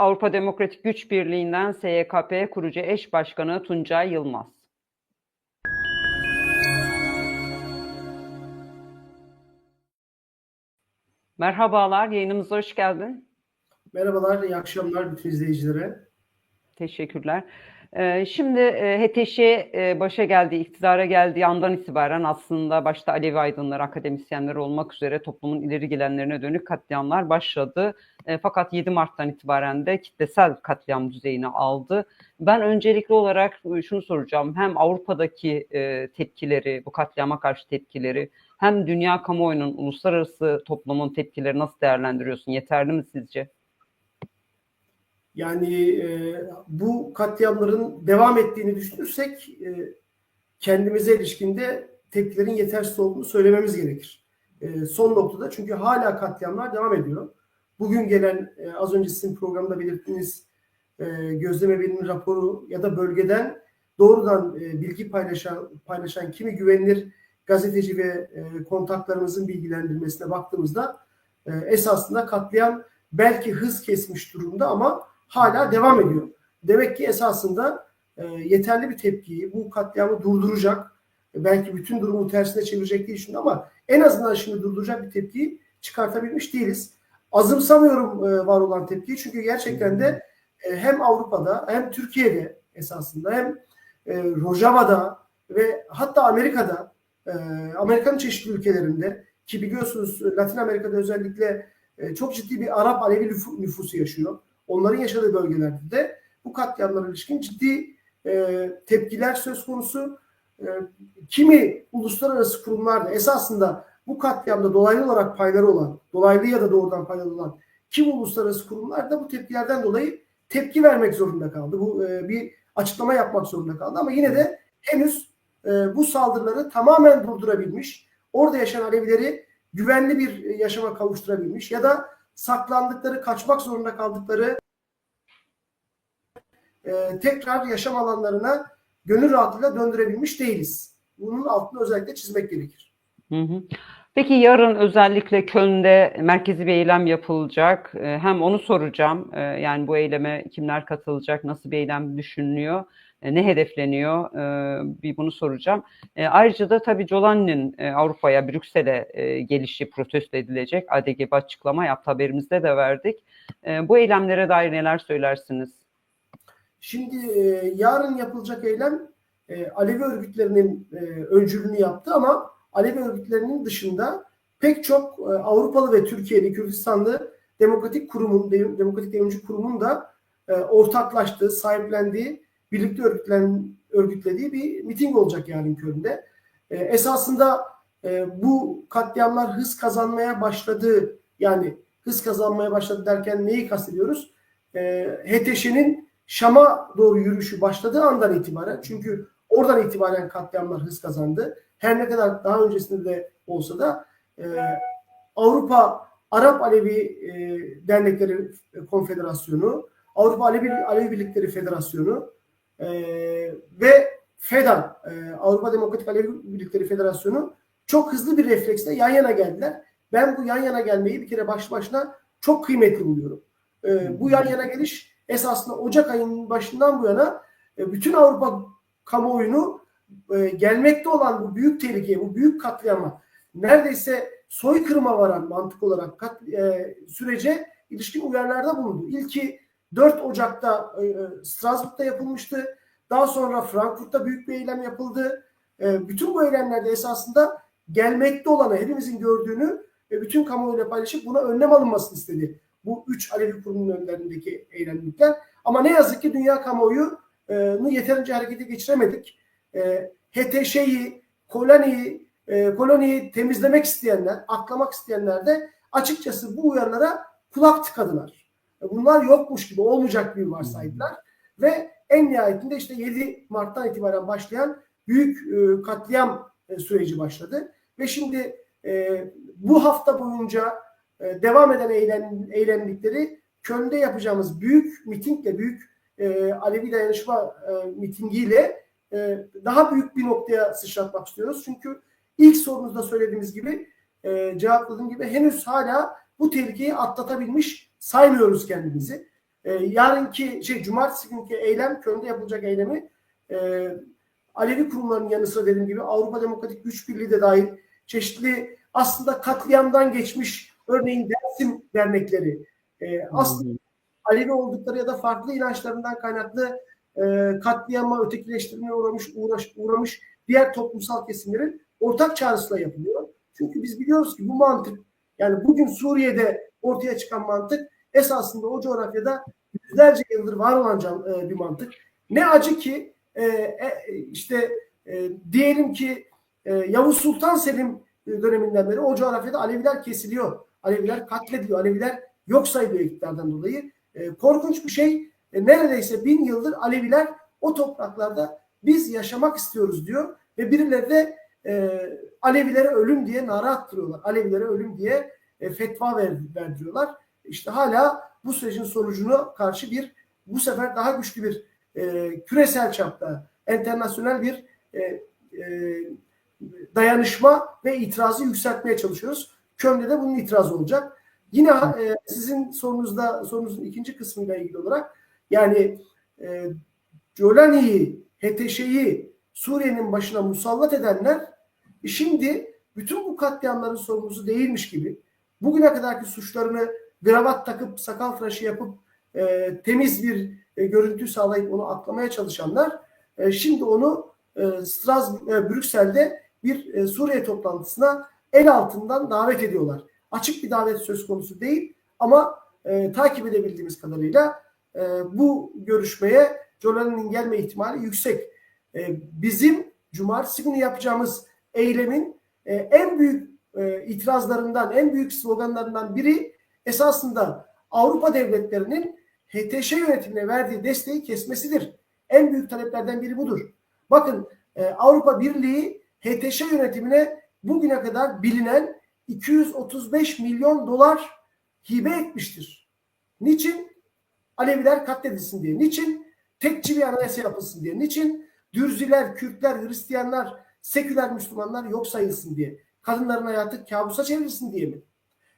Avrupa Demokratik Güç Birliği'nden SYKP kurucu eş başkanı Tuncay Yılmaz. Merhabalar, yayınımıza hoş geldin. Merhabalar, iyi akşamlar bütün izleyicilere. Teşekkürler. Ee, Şimdi e, HTŞ e, başa geldi, iktidara geldiği andan itibaren aslında başta Alevi aydınları, akademisyenler olmak üzere toplumun ileri gelenlerine dönük katliamlar başladı. E, Fakat 7 Mart'tan itibaren de kitlesel katliam düzeyini aldı. Ben öncelikli olarak şunu soracağım. Hem Avrupa'daki tepkileri, bu katliama karşı tepkileri, hem dünya kamuoyunun, uluslararası toplumun tepkileri nasıl değerlendiriyorsun? Yeterli mi sizce? Yani e, bu katliamların devam ettiğini düşünürsek e, kendimize ilişkinde tepkilerin yetersiz olduğunu söylememiz gerekir. E, son noktada çünkü hala katliamlar devam ediyor. Bugün gelen e, az önce sizin programda belirttiğiniz e, gözlem evinin raporu ya da bölgeden doğrudan e, bilgi paylaşan paylaşan kimi güvenilir gazeteci ve e, kontaklarımızın bilgilendirmesine baktığımızda e, esasında katliam belki hız kesmiş durumda ama hala devam ediyor. Demek ki esasında e, yeterli bir tepkiyi bu katliamı durduracak, belki bütün durumu tersine çevirecek diye düşündüm ama en azından şimdi durduracak bir tepkiyi çıkartabilmiş değiliz. Azımsamıyorum e, var olan tepkiyi çünkü gerçekten de e, hem Avrupa'da hem Türkiye'de esasında hem e, Rojava'da ve hatta Amerika'da e, Amerika'nın çeşitli ülkelerinde ki biliyorsunuz Latin Amerika'da özellikle e, çok ciddi bir Arap Alevi nüfu- nüfusu yaşıyor onların yaşadığı bölgelerde de bu katliamlara ilişkin ciddi e, tepkiler söz konusu. E, kimi uluslararası kurumlar da esasında bu katliamda dolaylı olarak payları olan, dolaylı ya da doğrudan payları olan kim uluslararası kurumlar da bu tepkilerden dolayı tepki vermek zorunda kaldı. Bu e, bir açıklama yapmak zorunda kaldı ama yine de henüz e, bu saldırıları tamamen durdurabilmiş, orada yaşayan Alevileri güvenli bir yaşama kavuşturabilmiş ya da saklandıkları, kaçmak zorunda kaldıkları e, tekrar yaşam alanlarına gönül rahatlığıyla döndürebilmiş değiliz. Bunun altını özellikle çizmek gerekir. Hı hı. Peki yarın özellikle Köln'de merkezi bir eylem yapılacak. Ee, Hem onu soracağım. Ee, Yani bu eyleme kimler katılacak, nasıl bir eylem düşünülüyor, e, ne hedefleniyor? Bir bunu soracağım. Ayrıca da tabii Jolan'ın e, Avrupa'ya, Brüksel'e e, gelişi protesto edilecek. ADGB açıklama yaptı, haberimizde de verdik. Bu eylemlere dair neler söylersiniz? Şimdi e, yarın yapılacak eylem e, Alevi örgütlerinin e, öncülüğünü yaptı ama Alevi örgütlerinin dışında pek çok e, Avrupalı ve Türkiye'li, Kürdistanlı demokratik kurumun, de- demokratik devrimci kurumun da e, ortaklaştığı, sahiplendiği, birlikte örgütlen, örgütlediği bir miting olacak yarın Köln'de. E, esasında e, bu katliamlar hız kazanmaya başladı. Yani hız kazanmaya başladı derken neyi kastediyoruz? E, HTŞ'nin Şam'a doğru yürüyüşü başladığı andan itibaren çünkü oradan itibaren katliamlar hız kazandı. Her ne kadar daha öncesinde de olsa da e, Avrupa Arap Alevi e, Dernekleri Konfederasyonu, Avrupa Alevi, Alevi Birlikleri Federasyonu e, ve FEDA, e, Avrupa Demokratik Alevi Birlikleri Federasyonu çok hızlı bir refleksle yan yana geldiler. Ben bu yan yana gelmeyi bir kere başlı başına çok kıymetli buluyorum. E, bu yan yana geliş esasında Ocak ayının başından bu yana e, bütün Avrupa kamuoyunu e, gelmekte olan bu büyük tehlikeye, bu büyük katliama neredeyse soykırıma varan mantık olarak kat, e, sürece ilişkin uyarılarda bulundu. İlki 4 Ocak'ta e, Strasbourg'da yapılmıştı. Daha sonra Frankfurt'ta büyük bir eylem yapıldı. E, bütün bu eylemlerde esasında gelmekte olanı hepimizin gördüğünü ve bütün kamuoyuyla paylaşıp buna önlem alınmasını istedi. Bu üç Alevi kurumunun önlerindeki eylemlikler. Ama ne yazık ki dünya kamuoyunu yeterince harekete geçiremedik. E, HTŞ'yi, koloniyi, e, koloniyi temizlemek isteyenler, aklamak isteyenler de açıkçası bu uyarılara kulak tıkadılar. E, Bunlar yokmuş gibi, olmayacak gibi varsaydılar. Ve en nihayetinde işte 7 Mart'tan itibaren başlayan büyük e, katliam e, süreci başladı. Ve şimdi e, bu hafta boyunca e, devam eden eylem, eylemlikleri Köln'de yapacağımız büyük mitingle, büyük e, Alevi dayanışma e, mitingiyle e, daha büyük bir noktaya sıçratmak istiyoruz. Çünkü ilk sorunuzda söylediğimiz gibi, e, cevapladığım gibi henüz hala bu tehlikeyi atlatabilmiş saymıyoruz kendimizi. e, yarınki şey cumartesi günkü eylem Köln'de yapılacak eylemi e, Alevi kurumlarının yanı sıra dediğim gibi Avrupa Demokratik Güç Birliği de dahil çeşitli aslında katliamdan geçmiş örneğin Dersim dernekleri e, aslında Alevi oldukları ya da farklı inançlarından kaynaklı e, katliama, ötekileştirmeye uğramış, uğraş, uğramış diğer toplumsal kesimlerin ortak çağrısıyla yapılıyor. Çünkü biz biliyoruz ki bu mantık yani bugün Suriye'de ortaya çıkan mantık esasında o coğrafyada yüzlerce yıldır var olan can, e, bir mantık. Ne acı ki e, e, işte e, diyelim ki e, Yavuz Sultan Selim döneminden beri o coğrafyada Aleviler kesiliyor. Aleviler katlediliyor. Aleviler yok sayılıyor iktidardan dolayı. E, korkunç bir şey. E, neredeyse bin yıldır Aleviler o topraklarda biz yaşamak istiyoruz diyor ve birileri de e, Alevilere ölüm diye nara attırıyorlar. Alevilere ölüm diye e, fetva ver, verdiriyorlar. İşte hala bu sürecin sonucunu karşı bir bu sefer daha güçlü bir e, küresel çapta internasyonel bir e, e, dayanışma ve itirazı yükseltmeye çalışıyoruz. Köln'de de bunun itirazı olacak. Yine e, sizin sorunuzda sorunuzun ikinci kısmıyla ilgili olarak yani e, Jolani'yi, HTŞ'yi Suriye'nin başına musallat edenler e, şimdi bütün bu katliamların sorumlusu değilmiş gibi bugüne kadarki suçlarını gravat takıp sakal tıraşı yapıp e, temiz bir e, görüntü sağlayıp onu atlamaya çalışanlar e, şimdi onu e, Strasbourg, e, Brüksel'de bir e, Suriye toplantısına el altından davet ediyorlar. Açık bir davet söz konusu değil ama e, takip edebildiğimiz kadarıyla e, bu görüşmeye Jolani'nin gelme ihtimali yüksek. E, bizim cumartesi günü yapacağımız eylemin e, en büyük e, itirazlarından, en büyük sloganlarından biri esasında Avrupa devletlerinin HTŞ yönetimine verdiği desteği kesmesidir. En büyük taleplerden biri budur. Bakın e, Avrupa Birliği HTŞ yönetimine bugüne kadar bilinen 235 milyon dolar hibe etmiştir. Niçin? Aleviler katledilsin diye. Niçin? Tekçi bir anayasa yapılsın diye. Niçin? Dürziler, Kürtler, Hristiyanlar, seküler Müslümanlar yok sayılsın diye. Kadınların hayatı kabusa çevrilsin diye mi?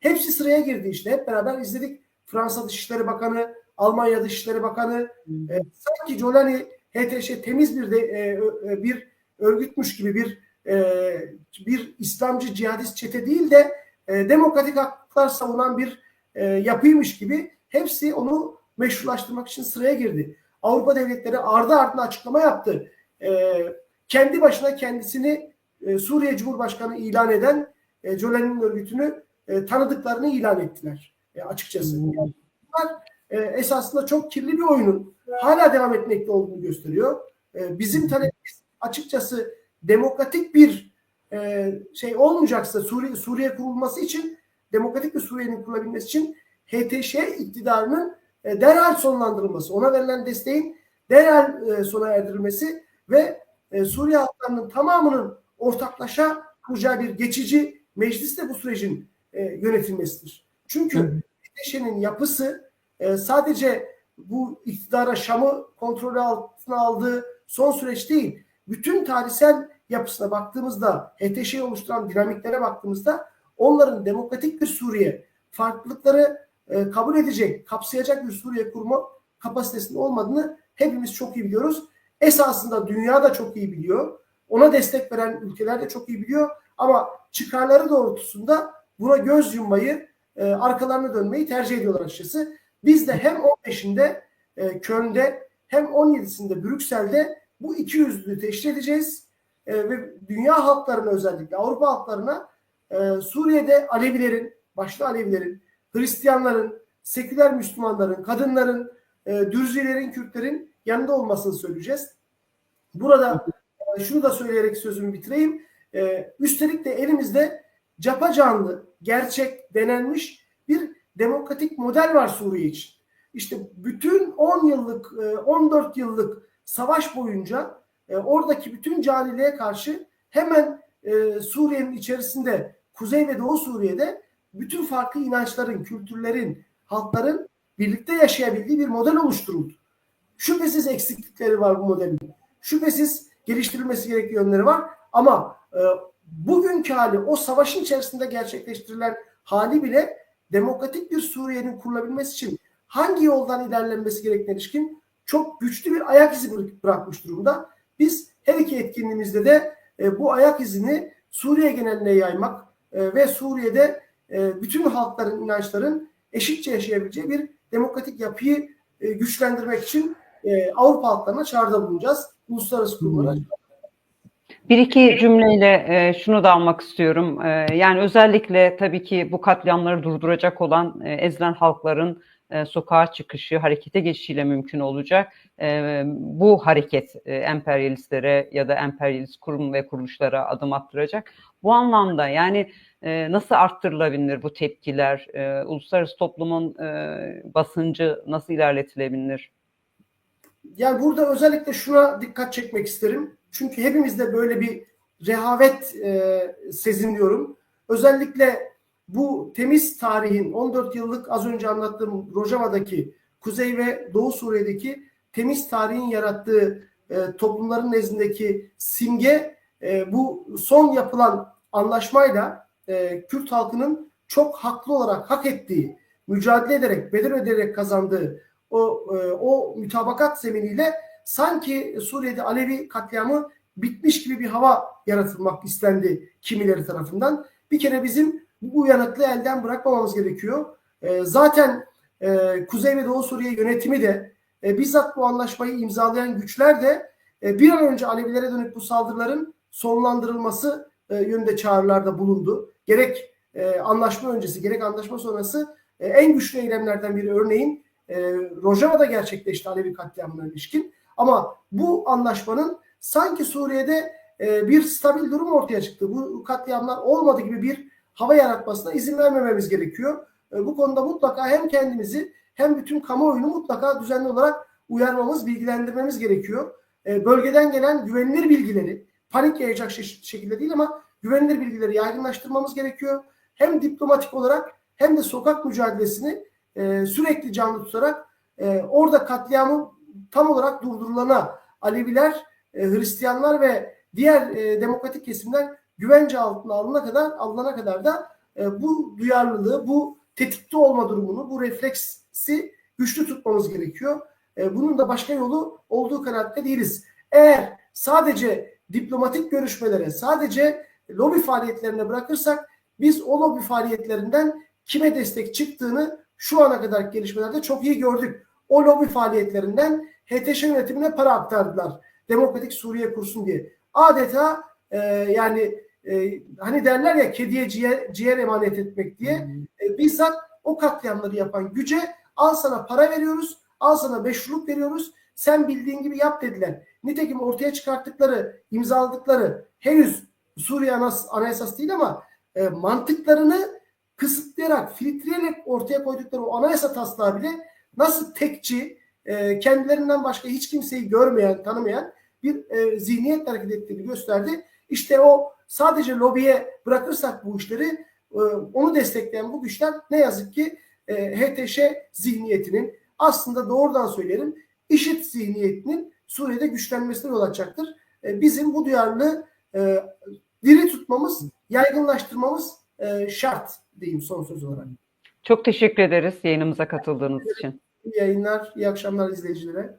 Hepsi sıraya girdi işte. Hep beraber izledik. Fransa Dışişleri Bakanı, Almanya Dışişleri Bakanı. E, sanki Jolani HTŞ temiz bir de, e, e, bir örgütmüş gibi bir e, bir İslamcı cihadist çete değil de e, demokratik haklar savunan bir e, yapıymış gibi hepsi onu meşrulaştırmak için sıraya girdi. Avrupa devletleri ardı ardına açıklama yaptı. E, kendi başına kendisini e, Suriye Cumhurbaşkanı ilan eden e, örgütünü e, tanıdıklarını ilan ettiler e, açıkçası. Yani bunlar e, esasında çok kirli bir oyunun hala devam etmekte olduğunu gösteriyor. E, bizim talebimiz açıkçası demokratik bir e, şey olmayacaksa Suriye, Suriye kurulması için demokratik bir Suriye'nin kurulabilmesi için HTŞ iktidarının e, derhal sonlandırılması, ona verilen desteğin derhal e, sona erdirilmesi ve e, Suriye halklarının tamamının ortaklaşa kuracağı bir geçici mecliste bu sürecin e, yönetilmesidir. Çünkü HTŞ'nin yapısı e, sadece bu iktidara Şam'ı kontrolü altına aldığı son süreç değil. Bütün tarihsel yapısına baktığımızda, HTŞ'yi oluşturan dinamiklere baktığımızda onların demokratik bir Suriye, farklılıkları e, kabul edecek, kapsayacak bir Suriye kurma kapasitesinde olmadığını hepimiz çok iyi biliyoruz. Esasında dünya da çok iyi biliyor. Ona destek veren ülkeler de çok iyi biliyor. Ama çıkarları doğrultusunda buna göz yummayı, e, arkalarına dönmeyi tercih ediyorlar açıkçası. Biz de hem 15'inde e, Köln'de hem 17'sinde Brüksel'de bu iki yüzlülüğü teşkil edeceğiz. E, ve dünya halklarına özellikle Avrupa halklarına e, Suriye'de Alevilerin, başta Alevilerin, Hristiyanların, seküler Müslümanların, kadınların, e, Dürzilerin, Kürtlerin yanında olmasını söyleyeceğiz. Burada e, şunu da söyleyerek sözümü bitireyim. E, üstelik de elimizde capa canlı, gerçek, denenmiş bir demokratik model var Suriye için. İşte bütün 10 yıllık, e, 14 yıllık savaş boyunca e, oradaki bütün caniliğe karşı hemen e, Suriye'nin içerisinde, Kuzey ve Doğu Suriye'de bütün farklı inançların, kültürlerin, halkların birlikte yaşayabildiği bir model oluşturuldu. Şüphesiz eksiklikleri var bu modelin. Şüphesiz geliştirilmesi gerektiği yönleri var. Ama e, bugünkü hali, o savaşın içerisinde gerçekleştirilen hali bile demokratik bir Suriye'nin kurulabilmesi için hangi yoldan ilerlenmesi gerektiğine ilişkin çok güçlü bir ayak izi bırak- bırakmış durumda. Biz her iki etkinliğimizde de e, bu ayak izini Suriye geneline yaymak e, ve Suriye'de e, bütün halkların, inançların eşitçe yaşayabileceği bir demokratik yapıyı e, güçlendirmek için e, Avrupa halklarına çağrıda bulunacağız. Uluslararası kurumlara. Bir iki cümleyle e, şunu da almak istiyorum. E, yani özellikle tabii ki bu katliamları durduracak olan e, ezilen halkların e, sokağa çıkışı, harekete geçişiyle mümkün olacak. E, bu hareket e, emperyalistlere ya da emperyalist kurum ve kuruluşlara adım attıracak. Bu anlamda yani nasıl arttırılabilir bu tepkiler? Uluslararası toplumun basıncı nasıl ilerletilebilir? Yani burada özellikle şuna dikkat çekmek isterim. Çünkü hepimizde böyle bir rehavet e, sezinliyorum. Özellikle bu temiz tarihin 14 yıllık az önce anlattığım Rojava'daki Kuzey ve Doğu Suriye'deki temiz tarihin yarattığı e, toplumların nezdindeki simge e, bu son yapılan anlaşmayla e, Kürt halkının çok haklı olarak hak ettiği, mücadele ederek, bedel ödeyerek kazandığı o, e, o mütabakat zeminiyle sanki Suriye'de Alevi katliamı bitmiş gibi bir hava yaratılmak istendi kimileri tarafından. Bir kere bizim bu uyanıklığı elden bırakmamamız gerekiyor. E, zaten e, Kuzey ve Doğu Suriye yönetimi de e, bizzat bu anlaşmayı imzalayan güçler de e, bir an önce Alevilere dönük bu saldırıların sonlandırılması e, yönünde çağrılarda bulundu. Gerek e, anlaşma öncesi gerek anlaşma sonrası e, en güçlü eylemlerden biri örneğin e, Rojava'da gerçekleşti Alevi katliamına ilişkin. Ama bu anlaşmanın sanki Suriye'de e, bir stabil durum ortaya çıktı. Bu katliamlar olmadı gibi bir hava yaratmasına izin vermememiz gerekiyor. E, bu konuda mutlaka hem kendimizi hem bütün kamuoyunu mutlaka düzenli olarak uyarmamız, bilgilendirmemiz gerekiyor. E, bölgeden gelen güvenilir bilgileri, panik yayacak şe- şekilde değil ama güvenilir bilgileri yaygınlaştırmamız gerekiyor. Hem diplomatik olarak hem de sokak mücadelesini e, sürekli canlı tutarak e, orada katliamı tam olarak durdurulana Aleviler, e, Hristiyanlar ve diğer e, demokratik kesimler güvence altına alına kadar alınana kadar da e, bu duyarlılığı, bu tetikte olma durumunu, bu refleksi güçlü tutmamız gerekiyor. E, bunun da başka yolu olduğu kanaatte değiliz. Eğer sadece diplomatik görüşmelere, sadece lobi faaliyetlerine bırakırsak biz o lobi faaliyetlerinden kime destek çıktığını şu ana kadar gelişmelerde çok iyi gördük. O lobi faaliyetlerinden HTŞ yönetimine para aktardılar. Demokratik Suriye kursun diye. Adeta e, yani e, hani derler ya kediye ciğer, ciğer emanet etmek diye e, bizzat o katliamları yapan güce al sana para veriyoruz, al sana meşruluk veriyoruz, sen bildiğin gibi yap dediler. Nitekim ortaya çıkarttıkları, imzaladıkları henüz Suriye Anayasası değil ama e, mantıklarını kısıtlayarak, filtreleyerek ortaya koydukları o anayasa taslağı bile nasıl tekçi, e, kendilerinden başka hiç kimseyi görmeyen, tanımayan bir e, zihniyet hareket ettiğini gösterdi. İşte o sadece lobiye bırakırsak bu işleri e, onu destekleyen bu güçler ne yazık ki e, HTŞ zihniyetinin aslında doğrudan söylerim IŞİD zihniyetinin Suriye'de güçlenmesine yol açacaktır. E, bizim bu duyarlılığı e, diri tutmamız, yaygınlaştırmamız şart diyeyim son söz olarak. Çok teşekkür ederiz yayınımıza katıldığınız için. İyi yayınlar, iyi akşamlar izleyicilere.